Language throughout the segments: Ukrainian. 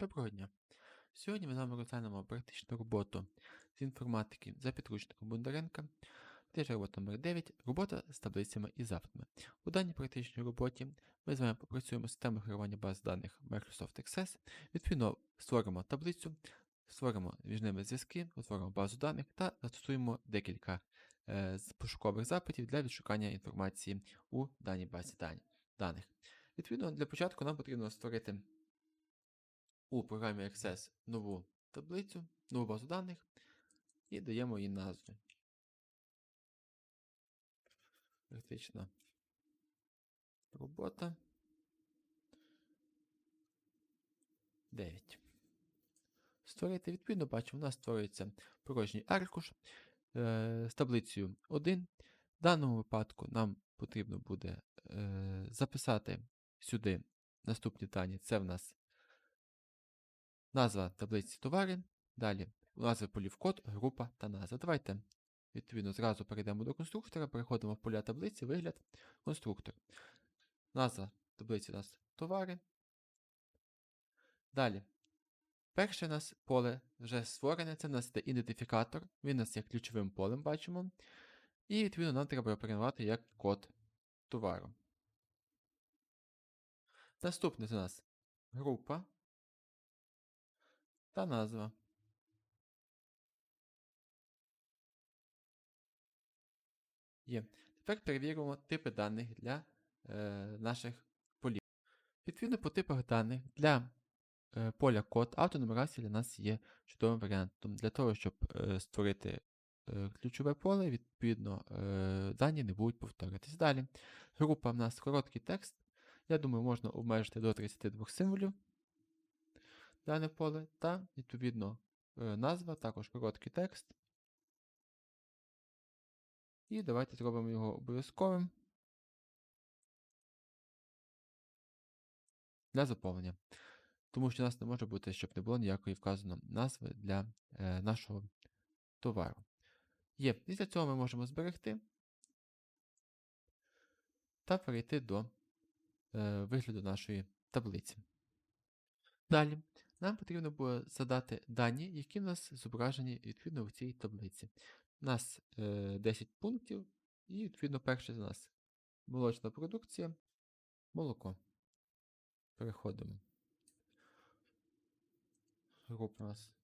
Доброго дня! Сьогодні ми з вами розглянемо практичну роботу з інформатики за підручником Бондаренка. Теж робота номер 9 робота з таблицями і запитами. У даній практичній роботі ми з вами попрацюємо з системою керування баз даних Microsoft Access. Відповідно, створимо таблицю, створимо між ними зв'язки, утворимо базу даних та застосуємо декілька е, пошукових запитів для відшукання інформації у даній базі даних. Відповідно, для початку нам потрібно створити у програмі Access нову таблицю, нову базу даних і даємо їй назву. Практична робота 9. Створити, відповідно, бачимо, у нас створюється порожній аркуш е, з таблицею 1. В даному випадку нам потрібно буде е, записати сюди наступні дані. Це в нас назва таблиці товари. Далі назви полів код, група та назва. Давайте, відповідно, зразу перейдемо до конструктора, переходимо в поля таблиці, вигляд, конструктор. Назва таблиці у нас товари. Далі. Перше у нас поле вже створене, це в нас є ідентифікатор, він у нас є ключовим полем, бачимо. І, відповідно, нам треба перейменувати як код товару. Наступне у нас група та назва. Є. Тепер перевіримо типи даних для е, наших полів. Відповідно, по типах даних для е, поля код автонумерація для нас є чудовим варіантом. Для того, щоб е, створити е, ключове поле, відповідно, е, дані не будуть повторюватись. Далі. Група в нас короткий текст. Я думаю, можна обмежити до 32 символів дане поле, та, відповідно, е, назва, також короткий текст. І давайте зробимо його обов'язковим для заповнення. Тому що у нас не може бути, щоб не було ніякої вказано назви для е, нашого товару. Є. Після цього ми можемо зберегти та перейти до е, вигляду нашої таблиці. Далі нам потрібно було задати дані, які в нас зображені відповідно в цій таблиці. У нас е, 10 пунктів, і, відповідно, перше з нас молочна продукція, молоко. Переходимо. Група у нас.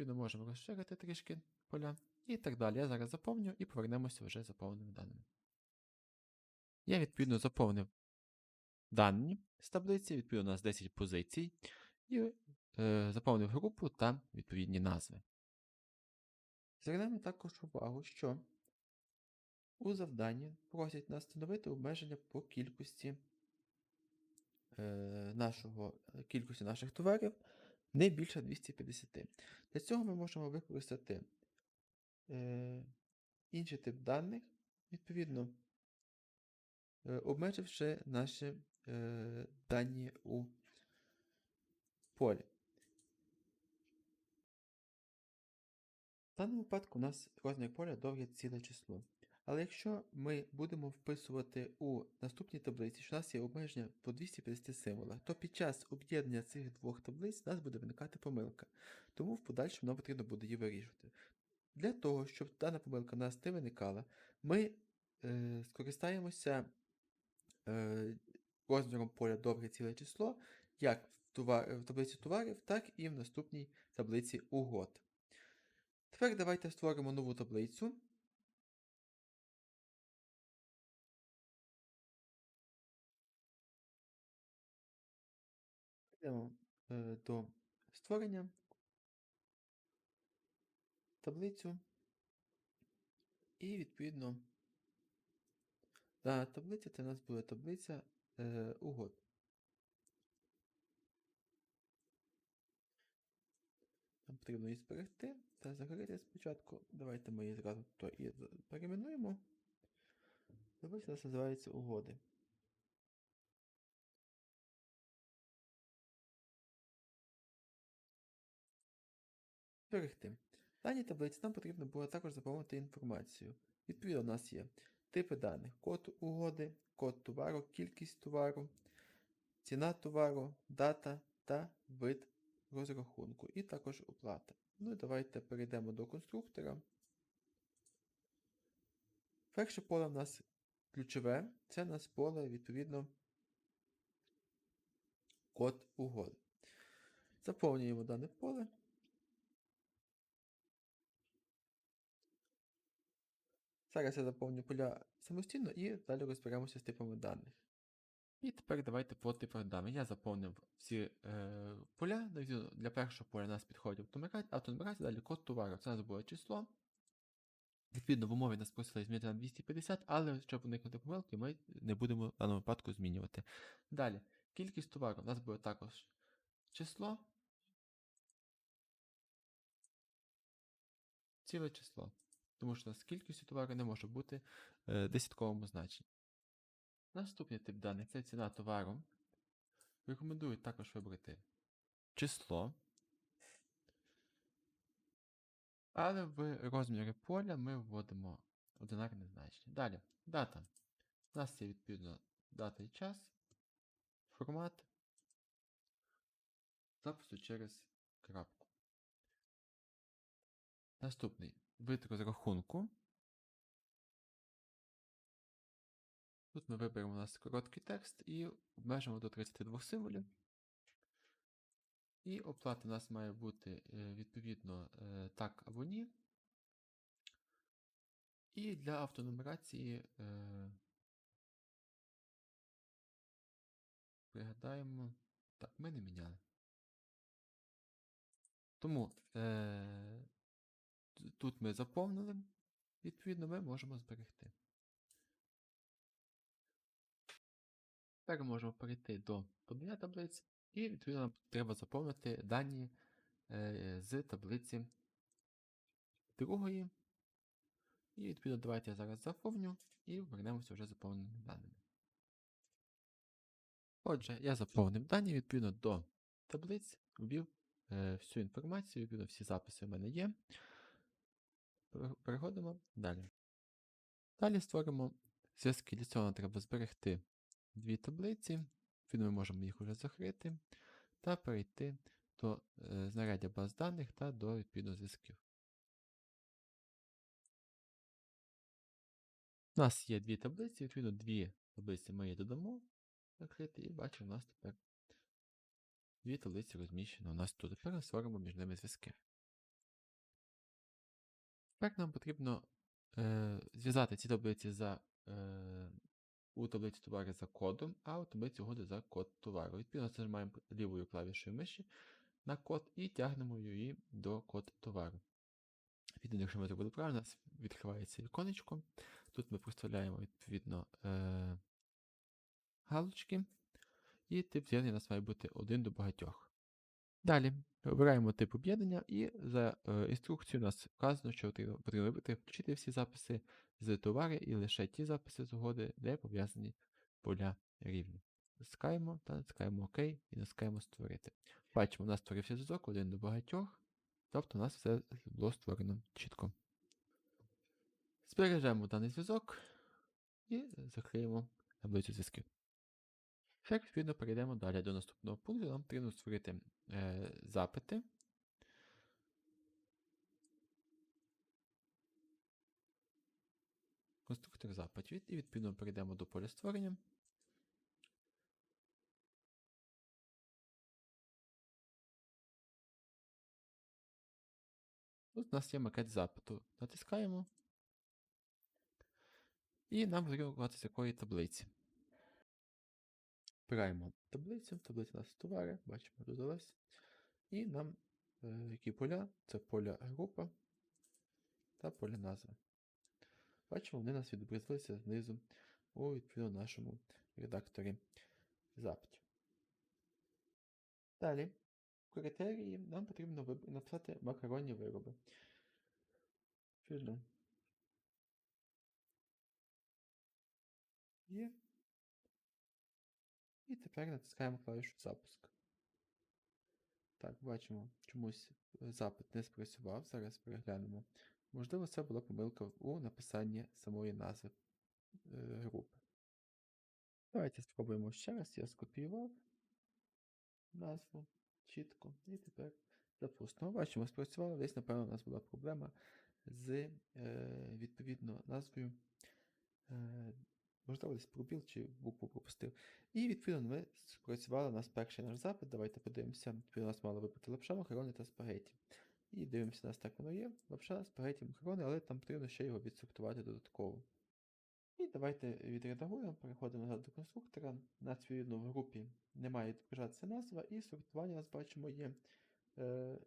Відповідно, можемо розширити трішки поля і так далі. Я зараз заповню і повернемося вже заповненими даними. Я відповідно заповнив дані з таблиці, відповідно у нас 10 позицій, і е, заповнив групу та відповідні назви. Звернемо також увагу, що у завданні просять нас встановити обмеження по кількості е, нашого, кількості наших товарів не більше 250. Для цього ми можемо використати е, інший тип даних, відповідно, е, обмеживши наші е, дані у полі. В даному випадку у нас розмір поля довге ціле число. Але якщо ми будемо вписувати у наступній таблиці, що у нас є обмеження по 250 символах, то під час об'єднання цих двох таблиць у нас буде виникати помилка. Тому в подальшому нам потрібно буде її вирішувати. Для того, щоб дана помилка у нас не виникала, ми е, скористаємося е, розміром поля довге ціле число, як в, товар, в таблиці товарів, так і в наступній таблиці угод. Тепер давайте створимо нову таблицю. Йдемо е, до створення таблицю. І, відповідно, дана таблиця це у нас буде таблиця е, угод. Нам потрібно її зберегти та закрити спочатку. Давайте ми її зразу то і перейменуємо. Таблиця називається угоди. Зберегти. В даній таблиці нам потрібно було також заповнити інформацію. Відповідно, у нас є типи даних: код угоди, код товару, кількість товару, ціна товару, дата та вид розрахунку, і також оплата. Ну і давайте перейдемо до конструктора. Перше поле в нас ключове, це у нас поле, відповідно, код угоди. Заповнюємо дане поле. Зараз я заповню поля самостійно і далі розберемося з типами даних. І тепер давайте по типах даних. Я заповнив всі е, поля. Для першого поля у нас підходить автонумерація, далі код товару. Це у нас було число. Відповідно, в умові нас просили змінити на 250, але щоб уникнути помилки, ми не будемо в даному випадку змінювати. Далі, кількість товару у нас буде також число. Ціле число. Тому що нас кількістю товару не може бути е, десятковому значенні. Наступний тип даних це ціна товару. Рекомендую також вибрати число. Але в розмірі поля ми вводимо одинарне значення. Далі, дата. У нас є відповідно дата і час, формат запису через крапку. Наступний вид розрахунку. Тут ми виберемо у нас короткий текст і обмежимо до 32 символів. І оплата у нас має бути е, відповідно е, так або ні. І для автонумерації е, пригадаємо. Так, ми не міняли. Тому тут ми заповнили, відповідно, ми можемо зберегти. Тепер можемо перейти до подання таблиць, і, відповідно, нам треба заповнити дані е, з таблиці другої. І, відповідно, давайте я зараз заповню і вернемося вже заповненими даними. Отже, я заповнив дані, відповідно до таблиць, ввів е, всю інформацію, відповідно, всі записи в мене є. Переходимо далі. Далі створимо зв'язки. Для цього нам треба зберегти дві таблиці, ми можемо їх вже закрити, та перейти до е, знаряддя баз даних та до відповідно зв'язків. У нас є дві таблиці, відповідно, дві таблиці ми її додамо закрити, і бачимо, у нас тепер дві таблиці розміщені у нас тут. Тепер створимо між ними зв'язки. Тепер нам потрібно е, зв'язати ці таблиці за е, у таблиці товару за кодом, а у таблиці угоди за код товару. Відповідно, нажимаємо лівою клавішою миші на код і тягнемо її до код товару. Відповідно, якщо ми зробили правильно, у нас відкривається віконечко. Тут ми проставляємо відповідно е- галочки. І тип з'єднання у нас має бути один до багатьох. Далі Вибираємо тип об'єднання, і за е, інструкцією у нас вказано, що потрібно вибрати включити всі записи з товари і лише ті записи з угоди, де пов'язані поля рівні. Натискаємо та натискаємо ОК і натискаємо Створити. Бачимо, у нас створився зв'язок один до багатьох, тобто у нас все було створено чітко. Збережемо даний зв'язок і закриємо таблицю зв'язків. Тепер, відповідно, перейдемо далі до наступного пункту. Нам потрібно створити е, запити. Конструктор запитів. І відповідно перейдемо до поля створення. Тут у нас є макет запиту. Натискаємо. І нам потрібно з якої таблиці. Вбираємо таблицю, таблиця у нас товари, бачимо, додалась. І нам е, які поля? Це поля група та поля назва. Бачимо, вони нас відобразилися знизу у відповідно нашому редакторі запитів. Далі, в критерії нам потрібно написати макаронні вироби. Відповідно. Є. І тепер натискаємо клавішу запуск. Так, бачимо, чомусь е, запит не спрацював. Зараз переглянемо. Можливо, це була помилка у написанні самої назви е, групи. Давайте спробуємо ще раз. Я скопіював назву чітко. І тепер запустимо. Бачимо, спрацювало. Десь, напевно, у нас була проблема з е, відповідно назвою. Можливо, десь пробіл чи букву пропустив. І відповідно ми спрацювали нас перший наш запит. Давайте подивимося. Відповідно, у нас мало випити лапша, макарони та спагеті. І дивимося, у нас так воно є. Лапша, спагеті, макарони, але там потрібно ще його відсортувати додатково. І давайте відредагуємо, переходимо назад до конструктора. У нас відповідно в групі не має відображатися назва, і сортування нас бачимо є е,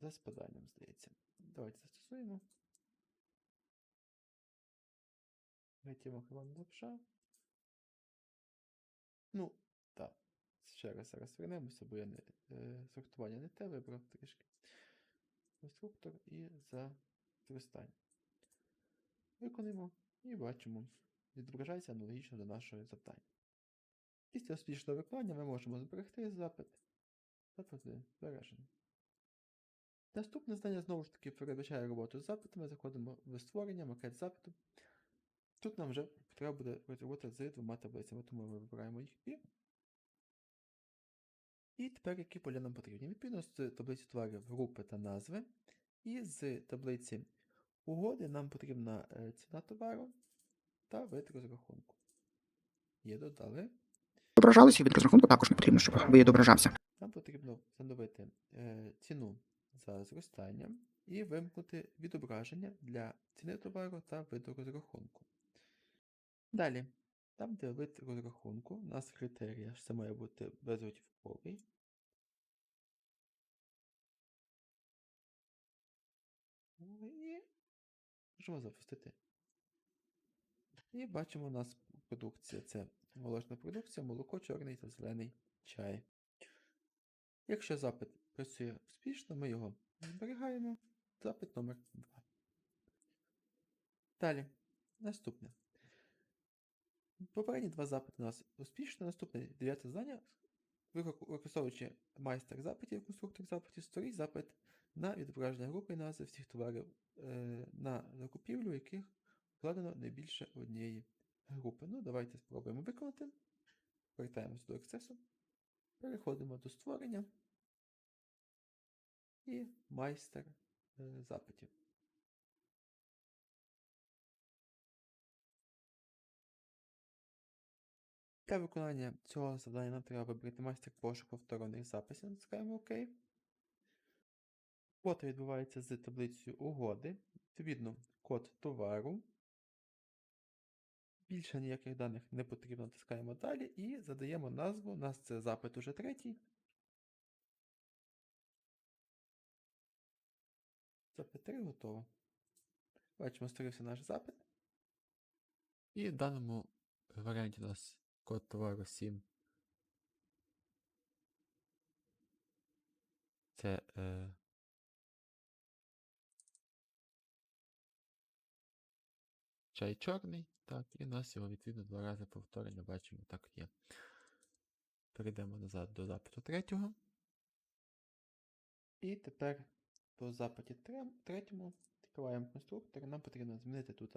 за спаданням, здається. Давайте застосуємо. Спагеті, макарони, лапша. Ну, так. Ще раз зараз вернемося, бо я не, е, сортування не те вибрав трішки. Конструктор і за зростання. Виконуємо і бачимо, відображається аналогічно до нашого завдання. Після успішного виконання ми можемо зберегти запит. Запит збережений. Наступне здання знову ж таки передбачає роботу з запитами. Заходимо в створення, макет запиту. Тут нам вже треба буде робота з двома таблицями, тому ми вибираємо їх і. І тепер які поля нам потрібні? Відповідно з таблиці товарів групи та назви. І з таблиці угоди нам потрібна е, ціна товару та вид розрахунку. Є додали. Відображалося, і від розрахунку також не потрібно, щоб відображався. Нам потрібно встановити е, ціну за зростання і вимкнути відображення для ціни товару та виду розрахунку. Далі, там, де вид розрахунку, у нас критерія, що це має бути безготівковий. І можемо запустити. І бачимо, у нас продукція це молочна продукція, молоко, чорний та зелений чай. Якщо запит працює успішно, ми його зберігаємо. Запит номер 2. Далі. Наступне. Попередні два запити у нас успішно. Наступне дев'яте завдання. Викор- Використовуючи майстер запитів, конструктор запитів, створіть запит на відображення групи і назви всіх товарів е, на закупівлю, яких вкладено не більше однієї групи. Ну, давайте спробуємо виконати. Повертаємося до ексцесу. Переходимо до створення і майстер е, запитів. Для виконання цього завдання нам треба вибрати майстер пошуку повторних записів. Натискаємо ОК. Робота відбувається з таблицею угоди. Відповідно, код товару. Більше ніяких даних не потрібно, натискаємо далі і задаємо назву. У нас це запит уже третій. Запит 3 готово. Бачимо, створився наш запит. І в даному варіанті у нас код товару 7. Це е, чай чорний. Так, і у нас його відповідно два рази повторення, бачимо, так є. Перейдемо назад до запиту третього. І тепер по запиті третьому відкриваємо конструктор. Нам потрібно змінити тут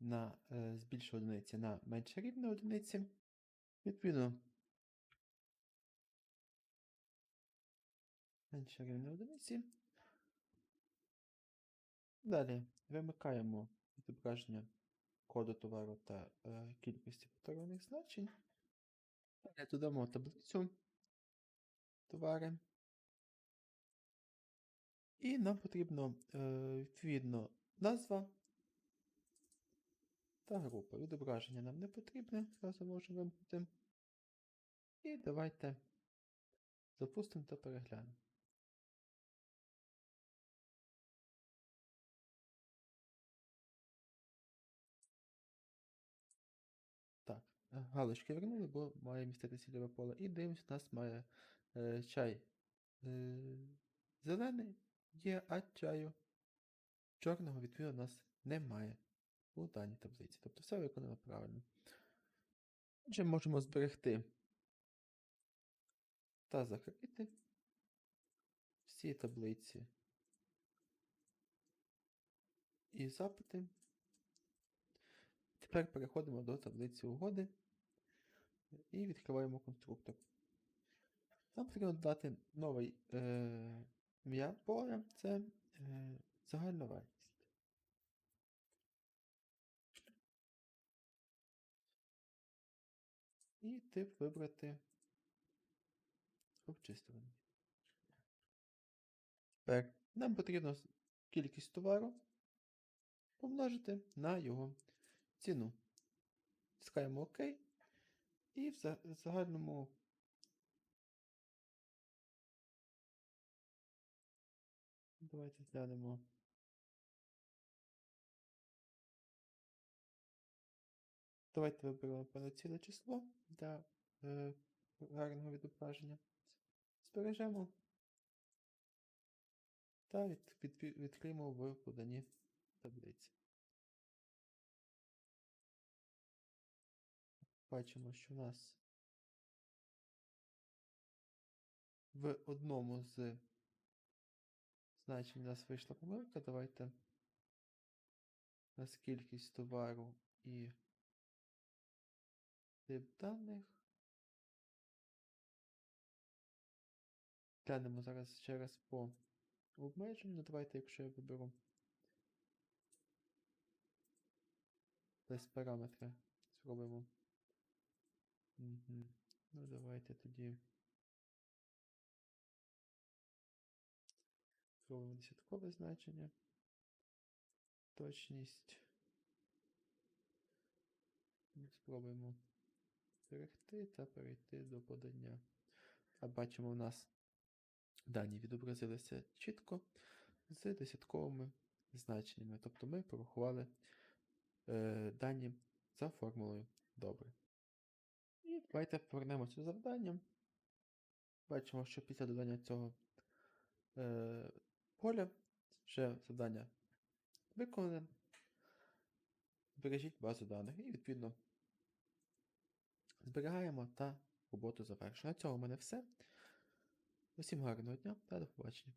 на е, з більшої одиниці на менше рівне одиниці. Відповідно, менше рівне одиниці. Далі вимикаємо відображення коду товару та е, кількості повторюваних значень. Далі додамо таблицю товари. І нам потрібно е, відповідно назва та група. Відображення нам не потрібне, зразу можемо вимкнути. І давайте запустимо та переглянемо. Так, е, галочки вернули, бо має містити цільове поле. І дивимось, у нас має е, чай е, зелений є, а чаю чорного, відповідно, у нас немає у даній таблиці. Тобто все виконано правильно. Отже, можемо зберегти та закрити всі таблиці і запити. Тепер переходимо до таблиці угоди і відкриваємо конструктор. Нам потрібно додати новий е, ім'я поля, це е, загальна вартість. І тип вибрати обчислюваний. Тепер нам потрібно кількість товару помножити на його ціну. Тискаємо ОК. І в загальному Давайте глянемо. Давайте виберемо певне ціле число для е, гарного відображення. Збережемо та від, від, відкриємо в поданні таблиці. Бачимо, що у нас в одному з значень у нас вийшла помилка. Давайте у нас товару і тип даних. Глянемо зараз ще раз по обмеженню. Давайте, якщо я виберу без параметри, зробимо. Угу. Ну, давайте тоді. Зробимо десяткове значення. Точність. Спробуємо зберегти та перейти до подання. А бачимо, у нас дані відобразилися чітко з десятковими значеннями. Тобто ми порахували е, дані за формулою добре. І давайте повернемося до завдання. Бачимо, що після додання цього е, поля вже завдання виконане. Збережіть базу даних і відповідно зберігаємо та роботу завершено. На цьому в мене все. Усім гарного дня та до побачення.